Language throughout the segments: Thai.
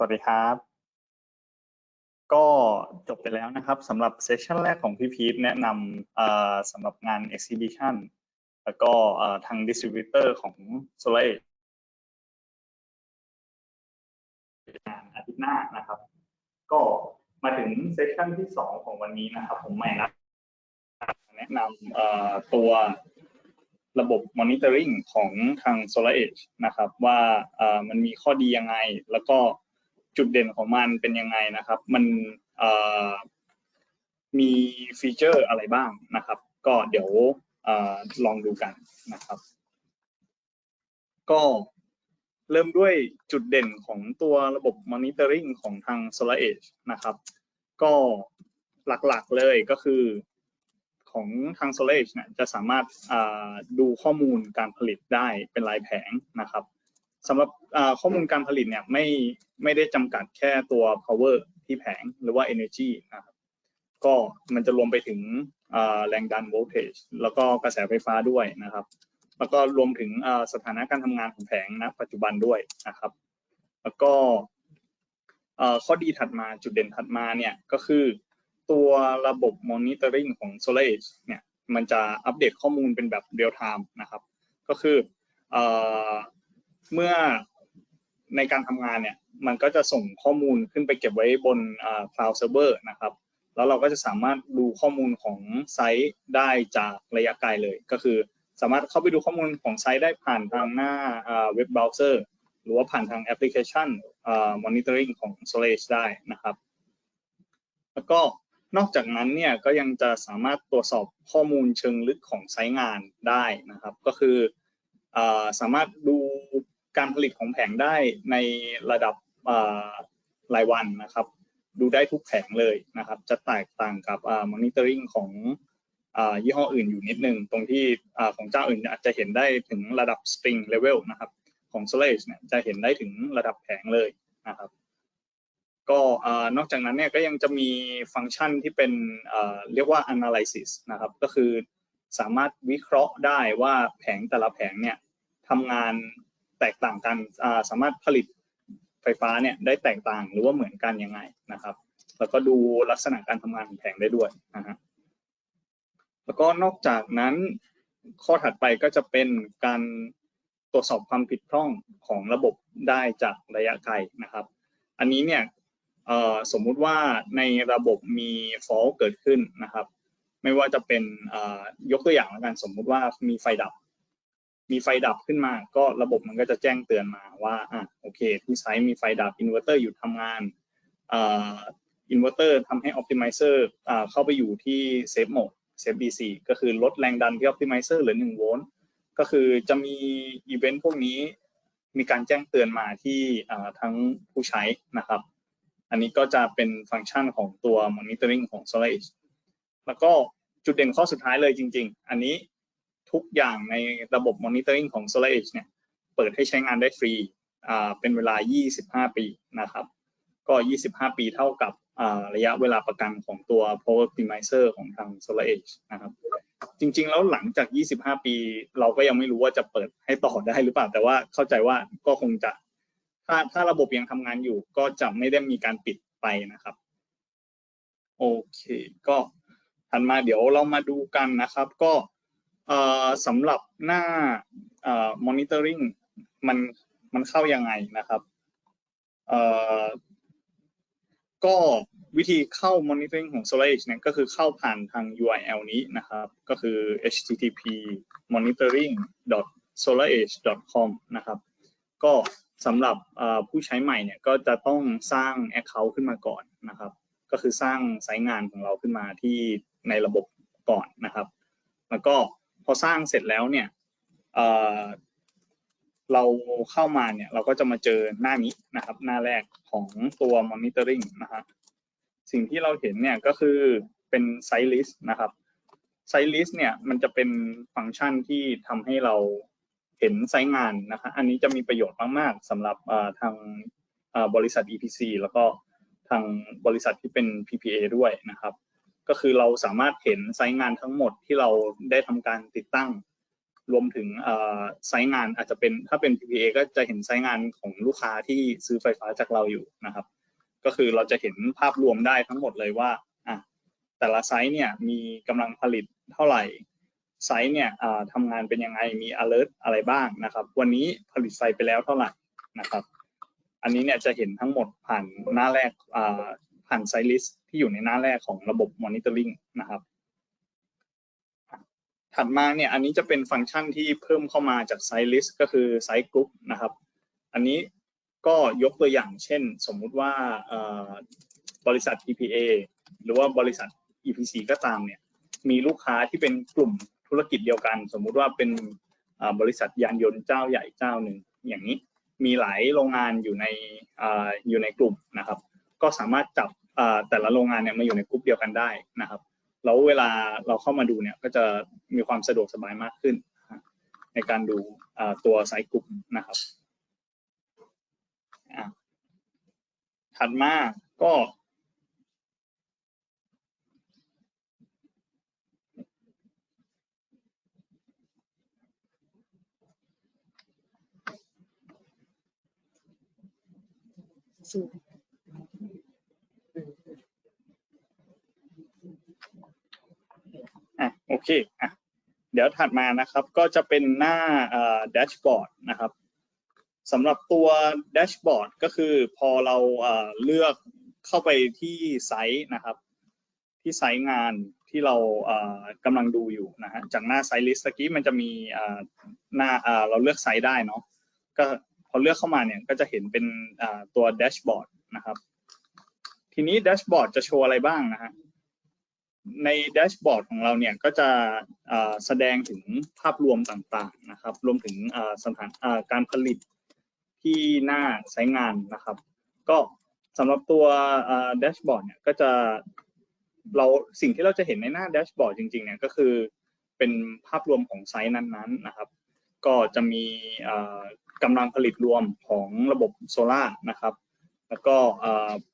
สวัสดีครับ ก็จบไปแล้วนะครับสำหรับเซสชันแรกของพี่พีทแนะนำสำหรับงาน Exhibition แล้วก็ทาง Distributor ของ Solar งานอาทิตย์หน้านะครับ ก็มาถึงเซสชันที่สองของวันนี้นะครับ ผมใหม่นะแนะนำตัวระบบ monitoring ของทาง SolarEdge นะครับ ว่ามันมีข้อดียังไงแล้วก็ จุดเด่นของมันเป็นยังไงนะครับ มันมีฟีเจอร์อะไรบ้างนะครับ ก็เดี๋ยวลองดูกันนะครับ ก็เริ่มด้วยจุดเด่นของตัวระบบ monitoring ของทาง SolarEdge นะครับ ก็หลักๆเลยก็คือของทาง Solage เนี่ยจะสามารถดูข้อมูลการผลิตได้เป็นรายแผงนะครับ สำหรับข้อมูลการผลิตเนี่ยไม่ไม่ได้จำกัดแค่ตัว power ที่แผงหรือว่า energy นะครับก็มันจะรวมไปถึงแรงดัน voltage แล้วก็กระแสไฟฟ้าด้วยนะครับ แล้วก็รวมถึงสถานะการทำงานของแผงณปัจจุบันด้วยนะครับ แล้วก็ข้อดีถัดมาจุดเด่นถัดมาเนี่ยก็คือตัวระบบ monitoring ของ SolarEdge เนี่ยมันจะอัปเดตข้อมูลเป็นแบบ real time นะครับ ก็คือ เมื่อในการทำงานเนี่ยมันก็จะส่งข้อมูลขึ้นไปเก็บไว้บน cloud server นะครับ แล้วเราก็จะสามารถดูข้อมูลของไซต์ได้จากระยะไกลเลย ก็คือสามารถเข้าไปดูข้อมูลของไซต์ได้ผ่านทางหน้าเว็บเบราว์เซอร์หรือว่าผ่านทางแอปพลิเคชัน monitoring ของ s o l a g e ได้นะครับ แล้วก็นอกจากนั้นเนี่ยก็ยังจะสามารถตรวจสอบข้อมูลเชิงลึกของไซต์งานได้นะครับ ก็คืออสามารถดู การผลิตของแผงได้ในระดับรายวันนะครับ ดูได้ทุกแผงเลยนะครับ จะแตกต่างกับมอนิเตอร์ริงของยี่ห้ออื่นอยู่นิดนึง ตรงที่ของเจ้าอื่นอาจจะเห็นได้ถึงระดับ string level นะครับ ของ Solage เนี่ยจะเห็นได้ถึงระดับแผงเลยนะครับก็นอกจากนั้นเนี่ยก็ยังจะมีฟังก์ชันที่เป็นเรียกว่า analysis นะครับ ก็คือสามารถวิเคราะห์ได้ว่าแผงแต่ละแผงเนี่ยทำงาน แตกต่างกันสามารถผลิตไฟฟ้าเนี่ยได้แตกต่างหรือว่าเหมือนกันยังไงนะครับ แล้วก็ดูลักษณะการทำงานของแผงได้ด้วยนะฮะแล้วก็นอกจากนั้นข้อถัดไปก็จะเป็นการตรวจสอบความผิดพร่องของระบบได้จากระยะไกลนะครับ อันนี้เนี่ยสมมุติว่าในระบบมีฟอลเกิดขึ้นนะครับ ไม่ว่าจะเป็นยกตัวอย่างแล้วกันสมมุติว่ามีไฟดับ มีไฟดับขึ้นมา ก็ระบบมันก็จะแจ้งเตือนมาว่าอะโอเคที่ไซต์มีไฟดับอินเวอร์เตอร์อยู่ทำงานอินเวอร์เตอร์ทำให้ออพติมิเซอร์เข้าไปอยู่ที่เซฟโหมดเซฟ DC ก็คือลดแรงดันที่ออพติมิเซอร์เหลือ1โวลต์ก็คือจะมีอีเวนต์พวกนี้มีการแจ้งเตือนมาที่ทั้งผู้ใช้นะครับ อันนี้ก็จะเป็นฟังก์ชันของตัว monitoring ของ SolarEdge แล้วก็จุดเด่นข้อสุดท้ายเลยจริง ๆ อันนี้ ทุกอย่างในระบบ monitoring ของ SolarEdge เนี่ยเปิดให้ใช้งานได้ฟรีเป็นเวลา 25 ปีนะครับ ก็ 25 ปีเท่ากับระยะเวลาประกันของตัว Power Optimizer ของทาง SolarEdge นะครับ จริงๆ แล้วหลังจาก 25 ปี เราก็ยังไม่รู้ว่าจะเปิดให้ต่อได้หรือเปล่า แต่ว่าเข้าใจว่าก็คงจะ ถ้าถ้าระบบยังทำงานอยู่ ก็จะไม่ได้มีการปิดไปนะครับ โอเค ก็ถัดมาเดี๋ยวเรามาดูกันนะครับ ก็ สำหรับหน้า monitoring มันมันเข้ายังไงนะครับก็วิธีเข้า monitoring ของ SolarEdge เนี่ยก็คือเข้าผ่านทาง URL นี้นะครับ ก็คือ http monitoring solarage com นะครับ ก็สำหรับผู้ใช้ใหม่เนี่ยก็จะต้องสร้าง Account ขึ้นมาก่อนนะครับ ก็คือสร้างไซต์งานของเราขึ้นมาที่ในระบบก่อนนะครับ แล้วก็ อสร้างเสร็จแล้วเนี่ยเราเข้ามาเนี่ยเราก็จะมาเจอหน้านี้นะครับ หน้าแรกของตัว monitoring นะครับสิ่งที่เราเห็นเนี่ยก็คือเป็น site list นะครับ site list เนี่ยมันจะเป็นฟังก์ชันที่ทำให้เราเห็นไซต์งานนะครับอันนี้จะมีประโยชน์มากๆสำหรับทางบริษัท EPC แล้วก็ทางบริษัทที่เป็น PPA ด้วยนะครับ ก็คือเราสามารถเห็นไซต์งานทั้งหมดที่เราได้ทำการติดตั้ง รวมถึงไซต์งานอาจจะเป็นถ้าเป็น PPA ก็จะเห็นไซต์งานของลูกค้าที่ซื้อไฟฟ้าจากเราอยู่นะครับ ก็คือเราจะเห็นภาพรวมได้ทั้งหมดเลยว่าแต่ละไซต์เนี่ยมีกำลังผลิตเท่าไหร่ไซต์เนี่ยทำงานเป็นยังไงมี alert อะไรบ้างนะครับ วันนี้ผลิตไฟไปแล้วเท่าไหร่นะครับ อันนี้เนี่ยจะเห็นทั้งหมดผ่านหน้าแรก ผ่านไซลิสที่อยู่ในหน้าแรกของระบบ monitoring นะครับ ถัดมาเนี่ยอันนี้จะเป็นฟังก์ชันที่เพิ่มเข้ามาจากไซลิสก็คือไซต์กรุ๊ปนะครับ อันนี้ก็ยกตัวอย่างเช่น สมมุติว่าบริษัท PPA หรือว่าบริษัท EPC ก็ตามเนี่ยมีลูกค้าที่เป็นกลุ่มธุรกิจเดียวกัน สมมุติว่าเป็นบริษัทยานยนต์เจ้าใหญ่เจ้าหนึ่งอย่างนี้มีหลายโรงงานอยู่ในอยู่ในกลุ่มนะครับ ก็สามารถจับ แต่ละโรงงานเนี่ยมาอยู่ในกลุ่มเดียวกันได้นะครับแล้วเวลาเราเข้ามาดูเนี่ยก็จะมีความสะดวกสบายมากขึ้น ในการดูตัวไซต์กลุ่มนะครับถัดมาก็อะ โอเคอะเดี๋ยวถัดมานะครับก็จะเป็นหน้าแดชบอร์ดนะครับสำหรับตัวแดชบอร์ดก็คือพอเราเลือกเข้าไปที่ไซต์นะครับ ที่ไซต์งานที่เรากำลังดูอยู่นะฮะจากหน้าไซต์ลิสต์กี้มันจะมีหน้าเราเลือกไซต์ได้เนาะก็พอเลือกเข้ามาเนี่ยก็จะเห็นเป็นตัวแดชบอร์ดนะครับ ทีนี้แดชบอร์ดจะโชว์อะไรบ้างนะฮะ ในแดชบอร์ดของเราเนี่ยก็จะแสดงถึงภาพรวมต่างๆนะครับ รวมถึงสถานการผลิตที่หน้าใช้งานนะครับ ก็สำหรับตัวแดชบอร์ดเนี่ยก็จะเราสิ่งที่เราจะเห็นในหน้าแดชบอร์ดจริงๆเนี่ยก็คือเป็นภาพรวมของไซต์นั้นๆนะครับ ก็จะมีกำลังผลิตรวมของระบบโซลาร์นะครับ แล้วก็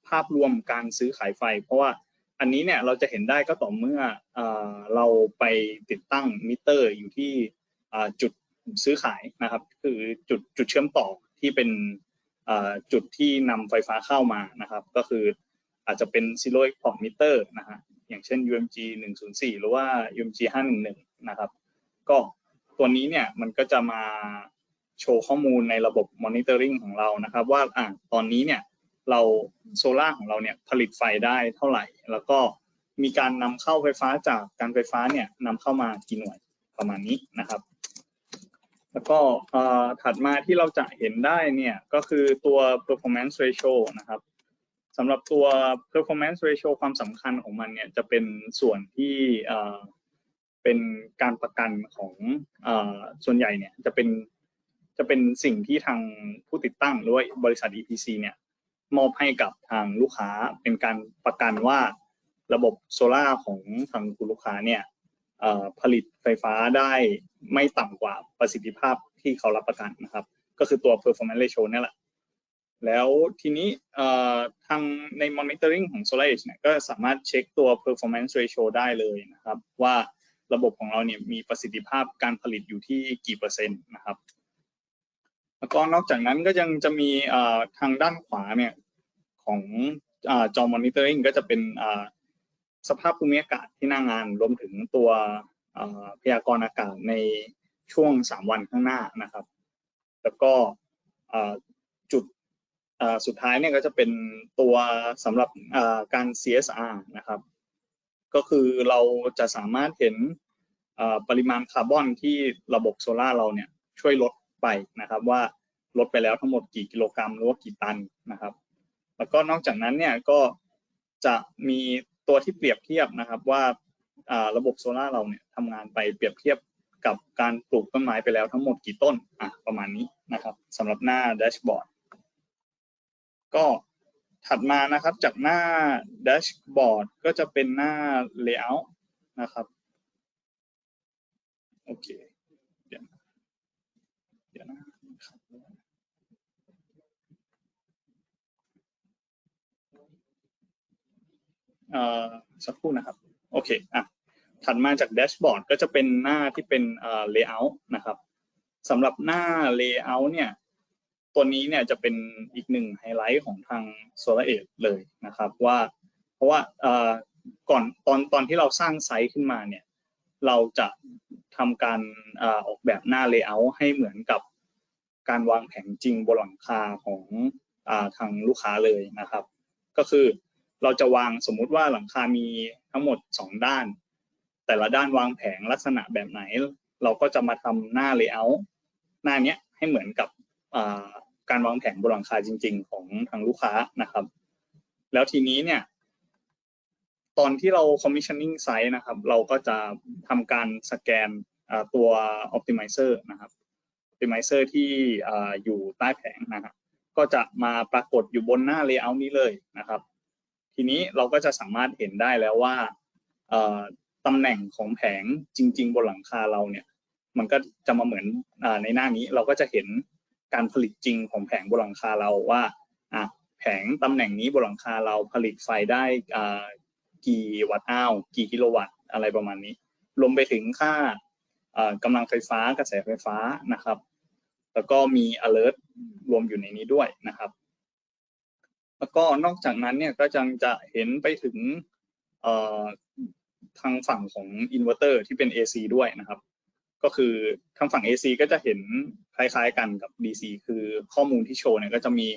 ภาพรวมการซื้อขายไฟ เพราะว่า อันนี้เนี่ยเราจะเห็นได้ก็ต่อเมื่อเราไปติดตั้งมิเตอร์อยู่ที่จุดซื้อขายนะครับ คือจุดจุดเชื่อมต่อที่เป็นจุดที่นำไฟฟ้าเข้ามานะครับ ก็คืออาจจะเป็น zero export meter นะฮะอย่างเช่น UMG 104 หรือว่า UMG 511 นะครับ ก็ตัวนี้เนี่ยมันก็จะมาโชว์ข้อมูลในระบบ monitoring ของเรานะครับ ว่าอ่าตอนนี้เนี่ย เราโซล่าของเราเนี่ยผลิตไฟได้เท่าไหร่ แล้วก็มีการนำเข้าไฟฟ้าจากการไฟฟ้าเนี่ยนำเข้ามากี่หน่วยประมาณนี้นะครับ แล้วก็ถัดมาที่เราจะเห็นได้เนี่ยก็คือตัว performance ratio นะครับสำหรับตัว performance ratio ความสำคัญของมันเนี่ยจะเป็นส่วนที่เป็นการประกันของส่วนใหญ่เนี่ยจะเป็นจะเป็นสิ่งที่ทางผู้ติดตั้งหรือว่าบริษัท EPC เนี่ย มอบให้กับทางลูกค้าเป็นการประกันว่าระบบโซล่าของทางคุณลูกค้าเนี่ยผลิตไฟฟ้าได้ไม่ต่ำกว่าประสิทธิภาพที่เขารับประกันนะครับ ก็คือตัว performance ratio นี่แหละ แล้วทีนี้ทางใน monitoring ของ Solar Edge เนี่ยก็สามารถเช็คตัว performance ratio ได้เลยนะครับ ว่าระบบของเราเนี่ยมีประสิทธิภาพการผลิตอยู่ที่กี่เปอร์เซ็นต์นะครับแล้วก็นอกจากนั้นก็ยังจะมีทางด้านขวาเนี่ย ของจอมอนิเตอร์ก็จะเป็นสภาพภูมิอากาศที่หน้างานรวมถึงตัวพยากรณ์อากาศในช่วง 3 วันข้างหน้านะครับ แล้วก็จุดสุดท้ายเนี่ยก็จะเป็นตัวสำหรับการ CSR นะครับ ก็คือเราจะสามารถเห็นปริมาณคาร์บอนที่ระบบโซลาร์เราเนี่ยช่วยลดไปนะครับว่าลดไปแล้วทั้งหมดกี่กิโลกรัมหรือว่ากี่ตันนะครับ แล้วก็นอกจากนั้นเนี่ยก็จะมีตัวที่เปรียบเทียบนะครับว่าระบบโซล่าเราเนี่ยทำงานไปเปรียบเทียบกับการปลูกต้นไม้ไปแล้วทั้งหมดกี่ต้นอะประมาณนี้นะครับสำหรับหน้าแดชบอร์ดก็ถัดมานะครับจากหน้าแดชบอร์ดก็จะเป็นหน้า Layout นะครับโอเคเดี๋ยวเดี๋ยวนะครับเอ่อ สักครู่นะครับ โอเคอะถัดมาจากแดชบอร์ดก็จะเป็นหน้าที่เป็นเอ่อ layout นะครับสำหรับหน้า layout เนี่ยตัวนี้เนี่ยจะเป็นอีกหนึ่งไฮไลท์ของทาง Solar Edge เลยนะครับว่าเพราะว่าเอ่อก่อนตอนตอนที่เราสร้างไซต์ขึ้นมาเนี่ยเราจะทำการอออกแบบหน้า layout ให้เหมือนกับการวางแผนจริงบนหลังคาของอทางลูกค้าเลยนะครับ ก็คือ เราจะวางสมมุติว่าหลังคามีทั้งหมด 2 ด้าน แต่ละด้านวางแผงลักษณะแบบไหน เราก็จะมาทำหน้า layout หน้าเนี้ยให้เหมือนกับการวางแผงบนหลังคาจริง ๆ ของทางลูกค้านะครับ แล้วทีนี้เนี่ยตอนที่เรา commissioning site นะครับ เราก็จะทำการสแกนตัว optimizer นะครับ optimizer ที่อ่าอยู่ใต้แผงนะครับ ก็จะมาปรากฏอยู่บนหน้า layout นี้เลยนะครับ ทีนี้เราก็จะสามารถเห็นได้แล้วว่าตำแหน่งของแผงจริง ๆ บนหลังคาเราเนี่ย มันก็จะมาเหมือนอในหน้านี้เราก็จะเห็นการผลิตจริงของแผงบนหลังคาเราว่าแผงตำแหน่งนี้บนหลังคาเราผลิตไฟได้กี่วัตต์อ้าวกี่กิโลวัตต์อะไรประมาณนี้รวมไปถึงค่ากำลังไฟฟ้ากระแสไฟฟ้านะครับ แล้วก็มี alert รวมอยู่ในนี้ด้วยนะครับ แล้วก็นอกจากนั้นเนี่ยก็ยังจะเห็นไปถึงทางฝั่งของอินเวอร์เตอร์ที่เป็น AC ด้วยนะครับ ก็คือทางฝั่ง AC ก็จะเห็นคล้ายๆกันกับ DC คือข้อมูลที่โชว์เนี่ยก็จะมี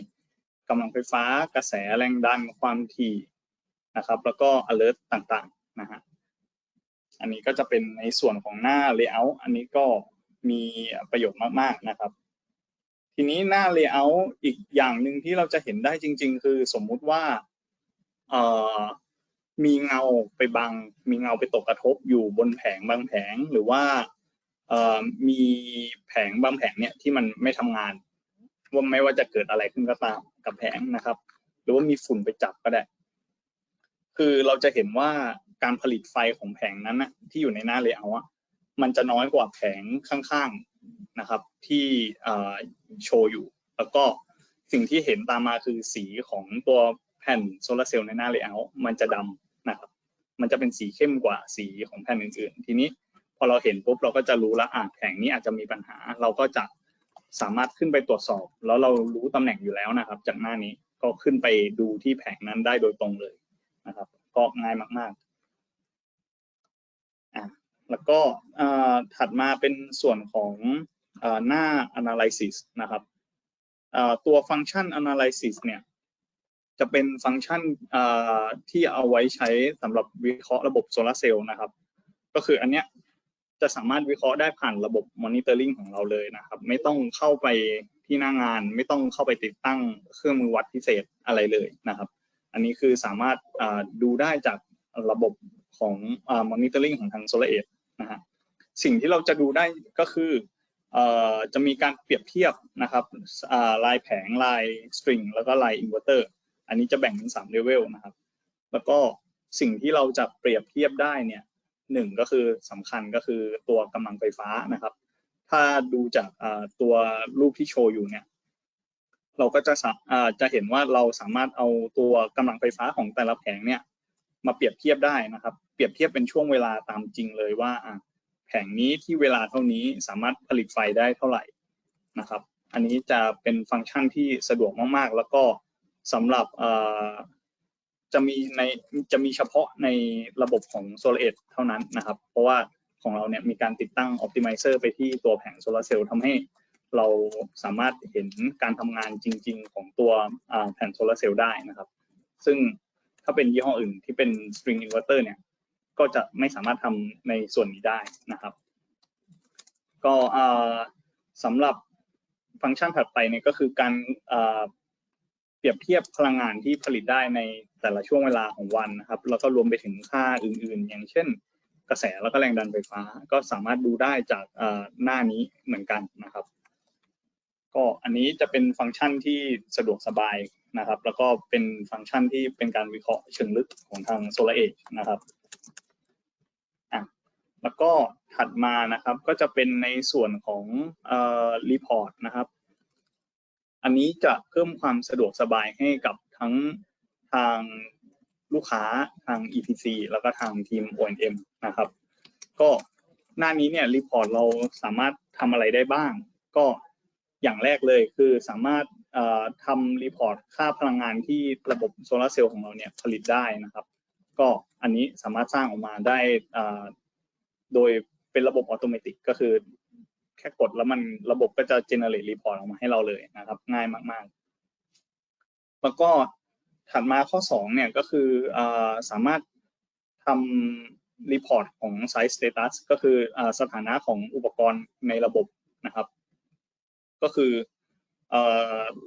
กำลังไฟฟ้ากระแสแรงดันความถี่นะครับ แล้วก็ alert ต่างๆนะฮะอันนี้ก็จะเป็นในส่วนของหน้า layout อันนี้ก็มีประโยชน์มากๆนะครับ ทีนี้หน้า layout อีกอย่างหนึ่งที่เราจะเห็นได้จริง ๆ คือสมมุติว่าเอ่อมีเงาไปบัง มีเงาไปตกกระทบอยู่บนแผงบางแผงหรือว่าเอ่อมีแผงบางแผงเนี่ยที่มันไม่ทำงานว่าไม่ว่าจะเกิดอะไรขึ้นก็ตามกับแผงนะครับ หรือว่ามีฝุ่นไปจับก็ได้ คือเราจะเห็นว่าการผลิตไฟของแผงนั้นนะที่อยู่ในหน้า layout อะมันจะน้อยกว่าแผงข้างๆ นะครับที่โชว์อยู่ แล้วก็สิ่งที่เห็นตามมาคือสีของตัวแผ่นโซลาร์เซลล์ในหน้า layout มันจะดำนะครับ มันจะเป็นสีเข้มกว่าสีของแผ่นอื่นๆ ทีนี้พอเราเห็นปุ๊บเราก็จะรู้ล้วอะแผงนี้อาจจะมีปัญหา เราก็จะสามารถขึ้นไปตรวจสอบ แล้วเรารู้ตำแหน่งอยู่แล้วนะครับ จากหน้านี้ก็ขึ้นไปดูที่แผงนั้นได้โดยตรงเลยนะครับ ก็ง่ายมากๆ แล้วก็ถัดมาเป็นส่วนของอหน้า analysis นะครับตัวฟังก์ชัน analysis เนี่ยจะเป็นฟังก์ชันที่เอาไว้ใช้สำหรับวิเคราะห์ระบบโซลาร์เซลล์นะครับ ก็คืออันเนี้ยจะสามารถวิเคราะห์ได้ผ่านระบบมอนิเตอร์ลิงของเราเลยนะครับ ไม่ต้องเข้าไปที่หน้างาน ไม่ต้องเข้าไปติดตั้งเครื่องมือวัดพิเศษอะไรเลยนะครับ อันนี้คือสามารถดูได้จากระบบของมอนิเตอร์ลิงของทาง Solar Edge นะฮะสิ่งที่เราจะดูได้ก็คือจะมีการเปรียบเทียบนะครับลายแผงลายสตริงแล้วก็ลายอินเวอร์เตอร์อันนี้จะแบ่งเป็นสามเลเวลนะครับ แล้วก็สิ่งที่เราจะเปรียบเทียบได้เนี่ยหนึ่งก็คือสำคัญก็คือตัวกำลังไฟฟ้านะครับ ถ้าดูจากตัวรูปที่โชว์อยู่เนี่ยเราก็จะจะเห็นว่าเราสามารถเอาตัวกำลังไฟฟ้าของแต่ละแผงเนี่ย มาเปรียบเทียบได้นะครับ เปรียบเทียบเป็นช่วงเวลาตามจริงเลยว่าแผงนี้ที่เวลาเท่านี้สามารถผลิตไฟได้เท่าไหร่นะครับ อันนี้จะเป็นฟังก์ชันที่สะดวกมากๆ แล้วก็สำหรับจะมีในจะมีเฉพาะในระบบของ Solar Edge เท่านั้นนะครับ เพราะว่าของเราเนี่ยมีการติดตั้ง Optimizer ไปที่ตัวแผงโซลาร์เซลล์ทำให้เราสามารถเห็นการทำงานจริง ๆ ของตัวแผ่นโซลาร์เซลล์ได้นะครับ ซึ่ง ถ้าเป็นยี่ห้ออื่นที่เป็น string inverter เนี่ย ก็จะไม่สามารถทำในส่วนนี้ได้นะครับ ก็อ่าสำหรับฟังก์ชันถัดไปเนี่ยก็คือการเปรียบเทียบพลังงานที่ผลิตได้ในแต่ละช่วงเวลาของวันนะครับ แล้วก็รวมไปถึงค่าอื่นๆ อย่างเช่น กระแสแล้วก็แรงดันไฟฟ้า ก็สามารถดูได้จากหน้านี้เหมือนกันนะครับ ก็อันนี้จะเป็นฟังก์ชันที่สะดวกสบายนะครับ แล้วก็เป็นฟังก์ชันที่เป็นการวิเคราะห์เชิงลึกของทาง Solar Edge นะครับอะแล้วก็ถัดมานะครับก็จะเป็นในส่วนของเอ่อรีพอร์ตนะครับ อันนี้จะเพิ่มความสะดวกสบายให้กับทั้งทางลูกค้าทาง EPC แล้วก็ทางทีม O&M นะครับ ก็หน้านี้เนี่ยรีพอร์ตเราสามารถทำอะไรได้บ้าง ก็ อย่างแรกเลยคือสามารถทำรีพอร์ตค่าพลังงานที่ระบบโซลาร์เซลล์ของเราเนี่ยผลิตได้นะครับ ก็อันนี้สามารถสร้างออกมาได้โดยเป็นระบบอัตโนมัติก็คือแค่กดแล้วมันระบบก็จะ generate report ออกมาให้เราเลยนะครับ ง่ายมากๆ แล้วก็ถัดมาข้อ2เนี่ยก็คืออสามารถทำ report ของ site status ก็คืออสถานะของอุปกรณ์ในระบบนะครับ ก็คือ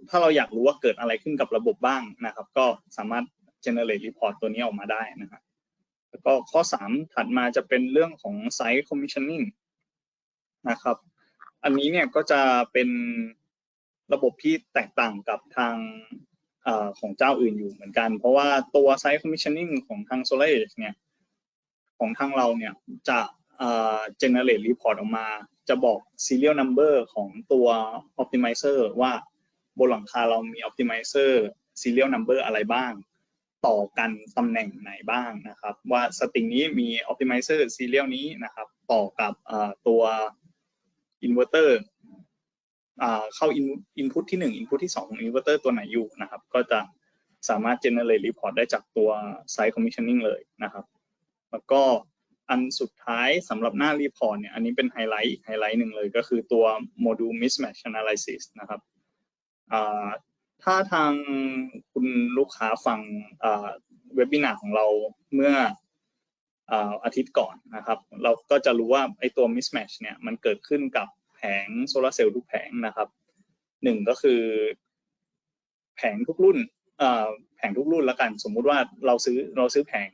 ถ้าเราอยากรู้ว่าเกิดอะไรขึ้นกับระบบบ้างนะครับ ก็สามารถ generate report ตัวนี้ออกมาได้นะครับแล้วก็ข้อ 3 ถัดมาจะเป็นเรื่องของ site commissioning นะครับ อันนี้เนี่ยก็จะเป็นระบบที่แตกต่างกับทางอของเจ้าอื่นอยู่เหมือนกัน เพราะว่าตัว site commissioning ของทาง SolarEdge เนี่ยของทางเราเนี่ยจะ generate report ออกมา จะบอก serial number ของตัว optimizer ว่าบนหลังคาเรามี optimizer serial number อะไรบ้าง ต่อกันตำแหน่งไหนบ้างนะครับ ว่าสตริงนี้มี optimizer serial นี้นะครับ ต่อกับตัว inverter เข้า input ที่ 1 input ที่ 2 ของ inverter ตัวไหนอยู่นะครับ ก็จะสามารถ generate report ได้จากตัว site commissioning เลยนะครับ แล้วก็ อันสุดท้ายสำหรับหน้า report เนี่ย อันนี้เป็นไฮไลท์อีกไฮไลท์หนึ่งเลยก็คือตัว module mismatch analysis นะครับถ้าทางคุณลูกค้าฟังเว็บบินาของเราเมื่ออาทิตย์ก่อนนะครับ เราก็จะรู้ว่าไอตัว mismatch เนี่ยมันเกิดขึ้นกับแผงโซลาเซลล์ทุกแผงนะครับหนึ่งก็คือ แผงทุกรุ่นแผงทุกรุ่นล้วกัน สมมุติว่าเราซื้อเราซื้อแผง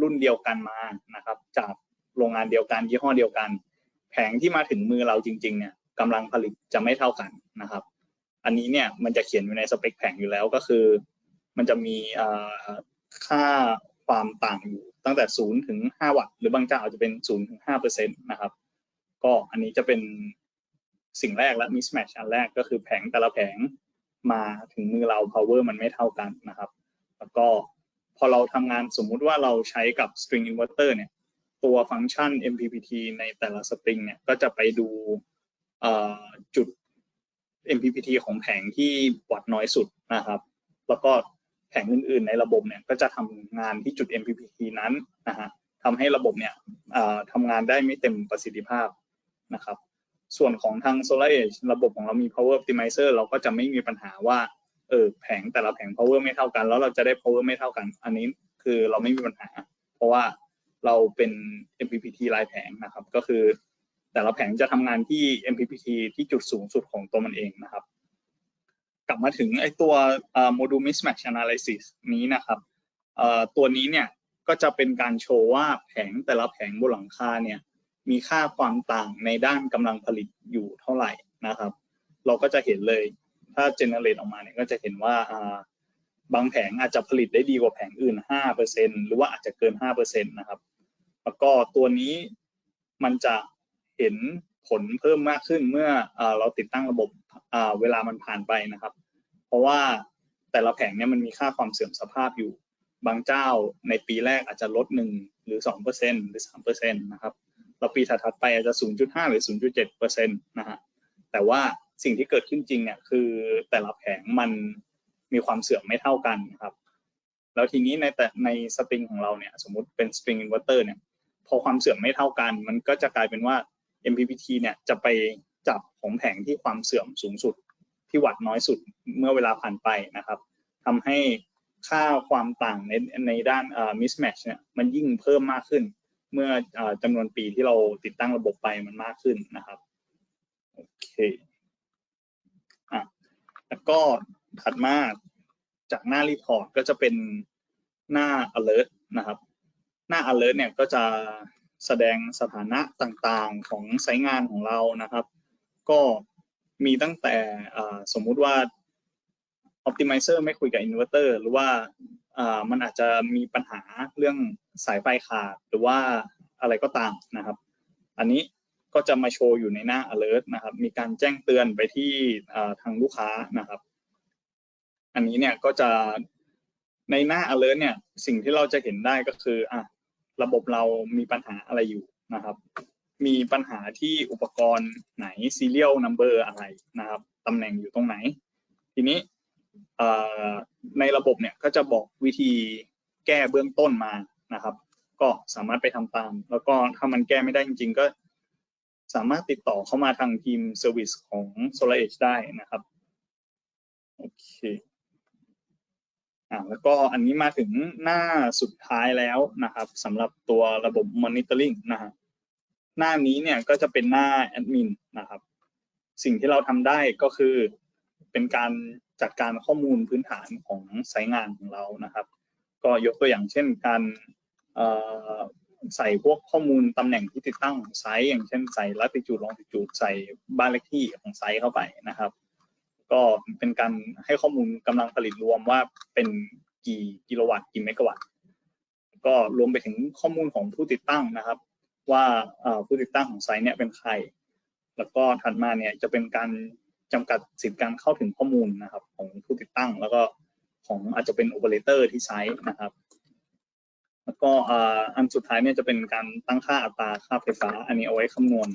รุ่นเดียวกันมานะครับ จากโรงงานเดียวกันยี่ห้อเดียวกัน แผงที่มาถึงมือเราจริง ๆ เนี่ยกำลังผลิตจะไม่เท่ากันนะครับ อันนี้เนี่ยมันจะเขียนอยู่ในสเปคแผงอยู่แล้วก็คือ มันจะมีค่าความต่างอยู่ตั้งแต่ศูนย์ถึงห้าวัตต์หรือบางเจ้าอาจจะเป็นศูนย์ถึงห้าเปอร์เซ็นต์นะครับ ก็อันนี้จะเป็นสิ่งแรกและ mismatch อันแรกก็คือแผงแต่ละแผงมาถึงมือเรา power มันไม่เท่ากันนะครับ แล้วก็ พอเราทำงานสมมุติว่าเราใช้กับ string inverter เนี่ย ตัวฟังก์ชัน MPPT ในแต่ละสตริงเนี่ยก็จะไปดูจุด MPPT ของแผงที่วัดน้อยสุดนะครับ แล้วก็แผงอื่นๆ ในระบบเนี่ยก็จะทำงานที่จุด MPPT นั้นนะฮะทำให้ระบบเนี่ยทำงานได้ไม่เต็มประสิทธิภาพนะครับ ส่วนของทาง SolarEdge ระบบของเรามี Power Optimizer เราก็จะไม่มีปัญหาว่า เออแผงแต่ละแผง power ไม่เท่ากัน แล้วเราจะได้ power ไม่เท่ากัน อันนี้คือเราไม่มีปัญหา เพราะว่าเราเป็น MPPT รายแผงนะครับ ก็คือแต่ละแผงจะทำงานที่ MPPT ที่จุดสูงสุดของตัวมันเองนะครับ กลับมาถึงไอตัว module mismatch analysis นี้นะครับตัวนี้เนี่ยก็จะเป็นการโชว์ว่าแผงแต่ละแผงบนหลังคาเนี่ยมีค่าความต่างในด้านกำลังผลิตอยู่เท่าไหร่นะครับ เราก็จะเห็นเลย ถ้า generate ออกมาเนี่ยก็จะเห็นว่าบางแผงอาจจะผลิตได้ดีกว่าแผงอื่น 5%หรือว่าอาจจะเกิน 5%นะครับ แล้วก็ตัวนี้มันจะเห็นผลเพิ่มมากขึ้นเมื่อเราติดตั้งระบบเวลามันผ่านไปนะครับ เพราะว่าแต่ละแผงเนี่ยมันมีค่าความเสื่อมสภาพอยู่ บางเจ้าในปีแรกอาจจะลด 1 หรือ 2%หรือ 3%นะครับ แล้วปีถัดไปอาจจะ 0.5 หรือ 0.7%นะฮะ แต่ว่า สิ่งที่เกิดขึ้นจริงเนี่ยคือแต่ละแผงมันมีความเสื่อมไม่เท่ากันครับ แล้วทีนี้ในแต่ในสปริงของเราเนี่ยสมมุติเป็นสปริงอินเวอร์เตอร์เนี่ยพอความเสื่อมไม่เท่ากัน มันก็จะกลายเป็นว่า MPPT เนี่ยจะไปจับของแผงที่ความเสื่อมสูงสุดที่วัดน้อยสุดเมื่อเวลาผ่านไปนะครับทำให้ค่าความต่างในในด้าน mismatch เนี่ยมันยิ่งเพิ่มมากขึ้น เมื่อจำนวนปีที่เราติดตั้งระบบไปมันมากขึ้นนะครับโอเค แล้วก็ถัดมาจากหน้า report ก็จะเป็นหน้า alert นะครับ หน้า alert เนี่ยก็จะแสดงสถานะต่างๆของไซต์งานของเรานะครับ ก็มีตั้งแต่สมมุติว่า optimizer ไม่คุยกับ inverter หรือว่ามันอาจจะมีปัญหาเรื่องสายไฟขาดหรือว่าอะไรก็ตามนะครับ อันนี้ ก็จะมาโชว์อยู่ในหน้า alert นะครับ มีการแจ้งเตือนไปที่ทางลูกค้านะครับ อันนี้เนี่ยก็จะในหน้า alert เนี่ยสิ่งที่เราจะเห็นได้ก็คืออะระบบเรามีปัญหาอะไรอยู่นะครับ มีปัญหาที่อุปกรณ์ไหน serial number อะไรนะครับตำแหน่งอยู่ตรงไหน ทีนี้ในระบบเนี่ยก็จะบอกวิธีแก้เบื้องต้นมานะครับ ก็สามารถไปทำตาม แล้วก็ถ้ามันแก้ไม่ได้จริง ๆ ก็ สามารถติดต่อเข้ามาทางทีมเซอร์วิสของ Solar Edge ได้นะครับโอเคอ่าแล้วก็อันนี้มาถึงหน้าสุดท้ายแล้วนะครับสำหรับตัวระบบ Monitoring นะฮะหน้านี้เนี่ยก็จะเป็นหน้าแอดมินนะครับสิ่งที่เราทำได้ก็คือเป็นการจัดการข้อมูลพื้นฐานของสายงานของเรานะครับ ก็ยกตัวอย่างเช่นการ ใส่พวกข้อมูลตำแหน่งที่ติดตั้งของไซต์อย่างเช่นใส่ลัติจูดลองติจูดใส่บ้านเลขที่ของไซต์เข้าไปนะครับ ก็เป็นการให้ข้อมูลกำลังผลิตรวมว่าเป็นกี่กิโลวัตต์กี่เมกะวัตต์ก็รวมไปถึงข้อมูลของผู้ติดตั้งนะครับ ว่าผู้ติดตั้งของไซต์เนี่ยเป็นใคร แล้วก็ถัดมาเนี่ยจะเป็นการจำกัดสิทธิการเข้าถึงข้อมูลนะครับ ของผู้ติดตั้งแล้วก็ของอาจจะเป็นโอเปอเรเตอร์ที่ไซต์นะครับ แล้วก็อันสุดท้ายเนี่ยจะเป็นการตั้งค่าอัตราค่าไฟฟ้า อันนี้เอาไว้คำนวณ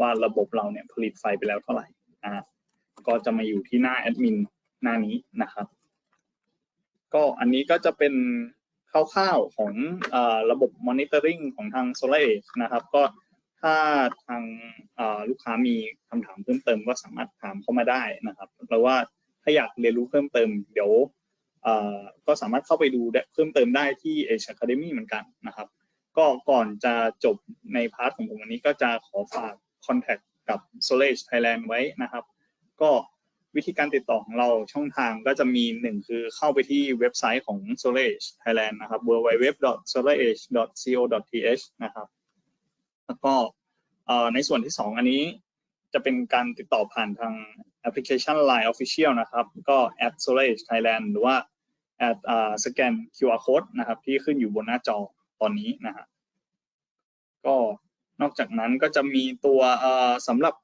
ว่าระบบเราเนี่ยผลิตไฟไปแล้วเท่าไหร่ก็จะมาอยู่ที่หน้าแอดมินหน้านี้นะครับ ก็อันนี้ก็จะเป็นคร่าวๆของระบบมอนิเตอร์ริงของทาง Solar Edge นะครับ ก็ถ้าทางลูกค้ามีคำถามเพิ่มเติมก็สามารถถามเข้ามาได้นะครับหรือว่าถ้าอยากเรียนรู้เพิ่มเติม เดี๋ยว ก็สามารถเข้าไปดูเพิ่มเติมได้ที่ Age Academy เหมือนกันนะครับ ก็ก่อนจะจบในพาร์ทของผมวันนี้ก็จะขอฝาก contact กับ Solage Thailand ไว้นะครับ ก็วิธีการติดต่อของเราช่องทางก็จะมีหนึ่งคือเข้าไปที่เว็บไซต์ของ Solage Thailand นะครับ www.solage.co.th นะครับแล้วก็ในส่วนที่ 2 อันนี้จะเป็นการติดต่อผ่านทางแอปพลิเคชัน Line Official นะครับ ก็ at Solage Thailand หรือว่า สแกน QR code นะครับที่ขึ้นอยู่บนหน้าจอตอนนี้นะฮะก็นอกจากนั้นก็จะมีตัวสำหรับ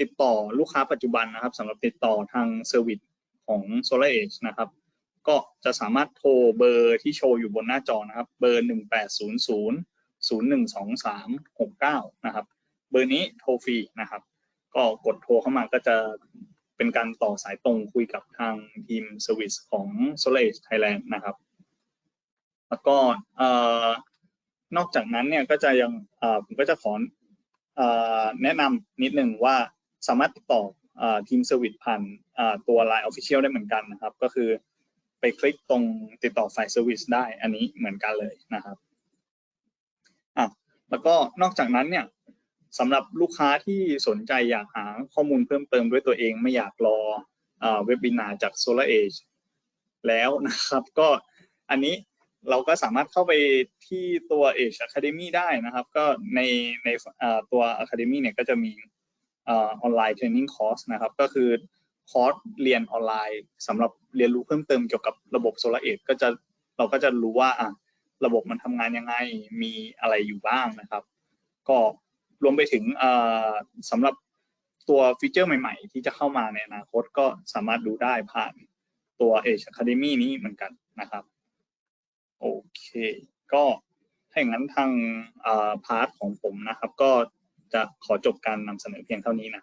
ติดต่อลูกค้าปัจจุบันนะครับสำหรับติดต่อทางเซอร์วิสของ Solar Edge นะครับ ก็จะสามารถโทรเบอร์ที่โชว์อยู่บนหน้าจอนะครับ เบอร์ 1800 012369 นะครับ เบอร์นี้โทรฟรีนะครับ ก็กดโทรเข้ามาก็จะ เป็นการต่อสายตรงคุยกับทางทีมเซอร์วิสของ Solar Thailand นะครับ แล้วก็นอกจากนั้นเนี่ยก็จะยังผมก็จะขอแนะนำนิดหนึ่งว่าสามารถติดต่อทีมเซอร์วิสผ่านตัว Line Official ได้เหมือนกันนะครับ ก็คือไปคลิกตรงติดต่อฝ่ายเซอร์วิสได้อันนี้เหมือนกันเลยนะครับอะแล้วก็นอกจากนั้นเนี่ย สำหรับลูกค้าที่สนใจอยากหาข้อมูลเพิ่มเติมด้วยตัวเองไม่อยากรอเว็บบินาจาก Solar Age แล้วนะครับ ก็อันนี้เราก็สามารถเข้าไปที่ตัว Age Academy ได้นะครับ ก็ในในตัว Academy เนี่ยก็จะมีออนไลน์เทรนนิ่งคอร์สนะครับ ก็คือคอร์สเรียนออนไลน์สำหรับเรียนรู้เพิ่มเติมเกี่ยวกับระบบ Solar Age ก็จะเราก็จะรู้ว่าระบบมันทำงานยังไงมีอะไรอยู่บ้างนะครับ ก็ รวมไปถึงสำหรับตัวฟีเจอร์ใหม่ๆ ที่จะเข้ามาในอนาคตก็สามารถดูได้ผ่านตัว Age Academy นี้เหมือนกันนะครับโอเค ก็ถ้าอย่างนั้นทางพาร์ทของผมนะครับ ก็จะขอจบการนำเสนอเพียงเท่านี้นะครับ